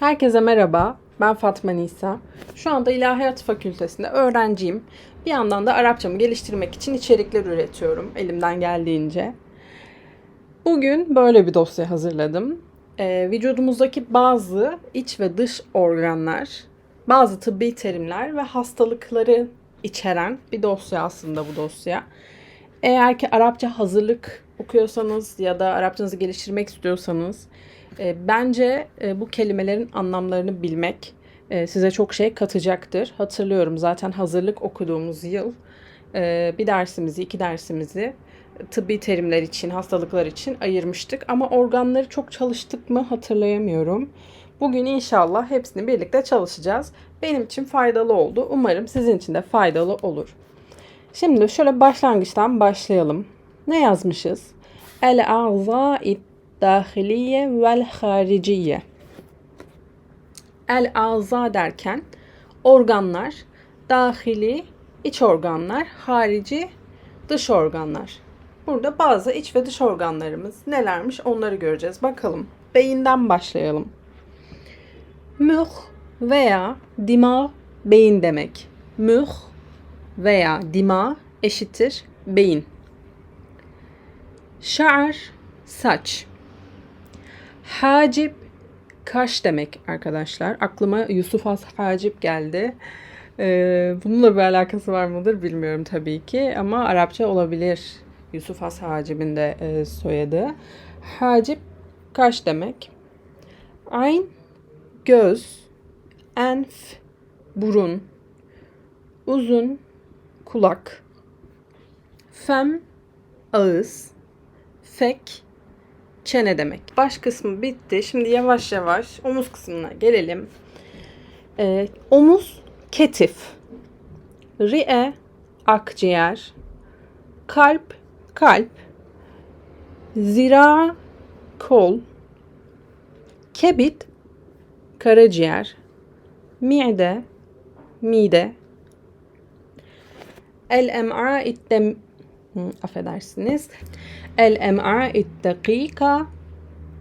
Herkese merhaba. Ben Fatma Nisa. Şu anda İlahiyat Fakültesinde öğrenciyim. Bir yandan da Arapçamı geliştirmek için içerikler üretiyorum elimden geldiğince. Bugün böyle bir dosya hazırladım. Ee, vücudumuzdaki bazı iç ve dış organlar, bazı tıbbi terimler ve hastalıkları içeren bir dosya aslında bu dosya. Eğer ki Arapça hazırlık okuyorsanız ya da Arapçanızı geliştirmek istiyorsanız e, bence e, bu kelimelerin anlamlarını bilmek e, size çok şey katacaktır. Hatırlıyorum zaten hazırlık okuduğumuz yıl e, bir dersimizi, iki dersimizi tıbbi terimler için, hastalıklar için ayırmıştık. Ama organları çok çalıştık mı hatırlayamıyorum. Bugün inşallah hepsini birlikte çalışacağız. Benim için faydalı oldu. Umarım sizin için de faydalı olur. Şimdi şöyle başlangıçtan başlayalım. Ne yazmışız? El a'za'id dahiliye vel hariciye. El a'za derken organlar, dahili iç organlar, harici dış organlar. Burada bazı iç ve dış organlarımız nelermiş onları göreceğiz. Bakalım. Beyinden başlayalım. Müh veya dima beyin demek. Müh veya dima eşittir beyin. Şa'ar saç. Hacip kaş demek arkadaşlar. Aklıma Yusuf Has Hacip geldi. Ee, bununla bir alakası var mıdır bilmiyorum tabii ki ama Arapça olabilir. Yusuf Has Hacip'in de e, soyadı. Hacip kaş demek. Ayn göz, enf burun, uzun kulak, fem ağız, fek çene demek. Baş kısmı bitti. Şimdi yavaş yavaş omuz kısmına gelelim. Ee, omuz ketif, ri'e akciğer, kalp kalp, zira kol, kebit karaciğer, mide mide, el em'a affedersiniz. El em'a dakika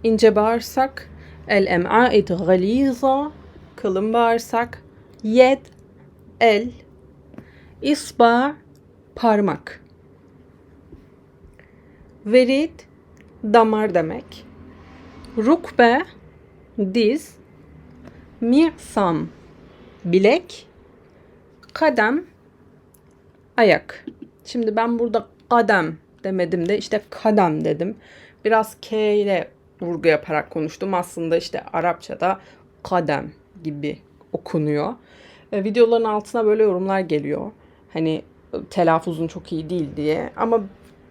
ince bağırsak, el em'a galiza kalın bağırsak, yed el, isba parmak. Verit damar demek. Rukbe diz, mi'sam bilek, kadem ayak. Şimdi ben burada kadem demedim de işte kadem dedim. Biraz K ile vurgu yaparak konuştum. Aslında işte Arapçada kadem gibi okunuyor. E, videoların altına böyle yorumlar geliyor. Hani telaffuzun çok iyi değil diye. Ama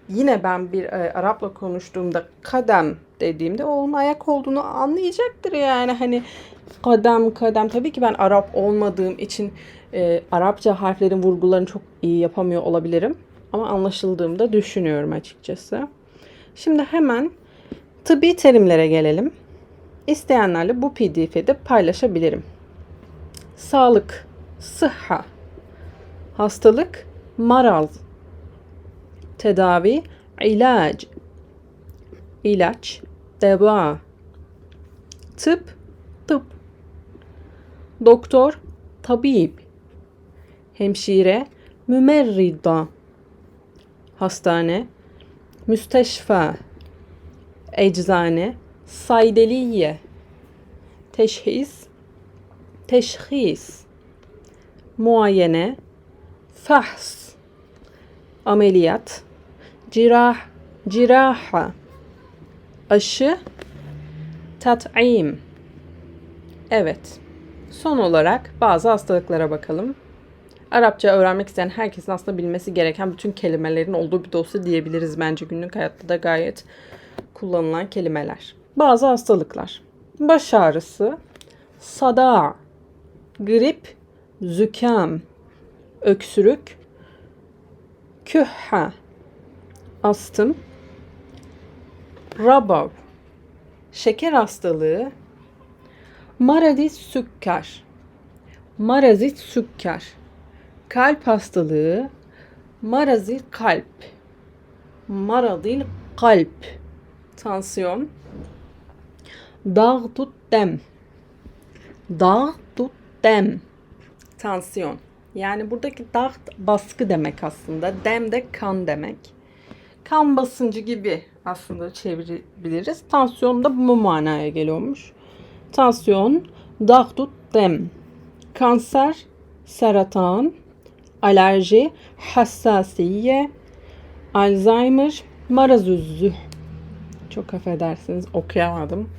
yine ben bir e, Arap'la konuştuğumda kadem dediğimde o onun ayak olduğunu anlayacaktır yani. Hani kadem kadem tabii ki ben Arap olmadığım için e, Arapça harflerin vurgularını çok iyi yapamıyor olabilirim. Ama anlaşıldığımda düşünüyorum açıkçası. Şimdi hemen tıbbi terimlere gelelim. İsteyenlerle bu pdf'i de paylaşabilirim. Sağlık, sıhha, hastalık, maraz, tedavi, ilaç, ilaç, deva, tıp, tıp, doktor, tabip, hemşire, mümerrida, hastane, müsteşfa, eczane, saydeliye, teşhis, teşhis, muayene, fahs, ameliyat, cirah, ciraha, aşı, tat'im. Evet. Son olarak bazı hastalıklara bakalım. Arapça öğrenmek isteyen herkesin aslında bilmesi gereken bütün kelimelerin olduğu bir dosya diyebiliriz bence günlük hayatta da gayet kullanılan kelimeler. Bazı hastalıklar. Baş ağrısı, sada, grip, zükam, öksürük, kühha, astım, rabav, şeker hastalığı, maradis sükkar, marazit sükkar, kalp hastalığı, marazil kalp, maradil kalp, tansiyon, dağtut dem, Dağdu dem. Tansiyon. Yani buradaki dağıt baskı demek aslında. Dem de kan demek. Kan basıncı gibi aslında çevirebiliriz. Tansiyon da bu manaya geliyormuş. Tansiyon, dağdu dem. Kanser, seratan, alerji, hassasiye, Alzheimer, marazü züh. Çok affedersiniz okuyamadım.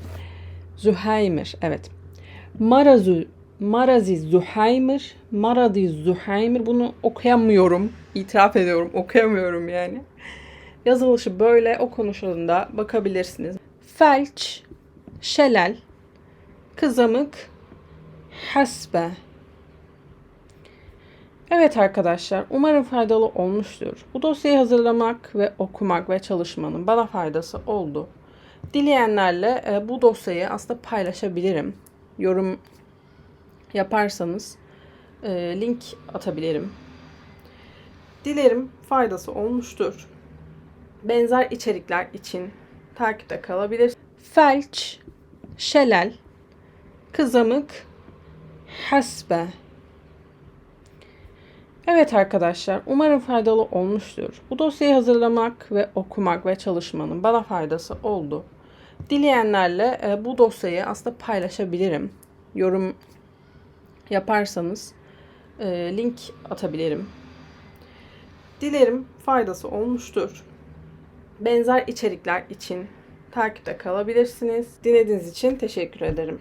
Zühaymer, evet. Marazü, marazi Zühaymer, maradi Zühaymer. Bunu okuyamıyorum. İtiraf ediyorum, okuyamıyorum yani. Yazılışı böyle, o konuşulduğunda bakabilirsiniz. Felç, şelal, kızamık, hasbe. Evet arkadaşlar, umarım faydalı olmuştur. Bu dosyayı hazırlamak ve okumak ve çalışmanın bana faydası oldu. Dileyenlerle e, bu dosyayı aslında paylaşabilirim. Yorum yaparsanız e, link atabilirim. Dilerim faydası olmuştur. Benzer içerikler için takipte kalabilir. Felç, şelal, kızamık, hasbe. Evet arkadaşlar, umarım faydalı olmuştur. Bu dosyayı hazırlamak ve okumak ve çalışmanın bana faydası oldu. Dileyenlerle e, bu dosyayı aslında paylaşabilirim. Yorum yaparsanız e, link atabilirim. Dilerim faydası olmuştur. Benzer içerikler için takipte kalabilirsiniz. Dinlediğiniz için teşekkür ederim.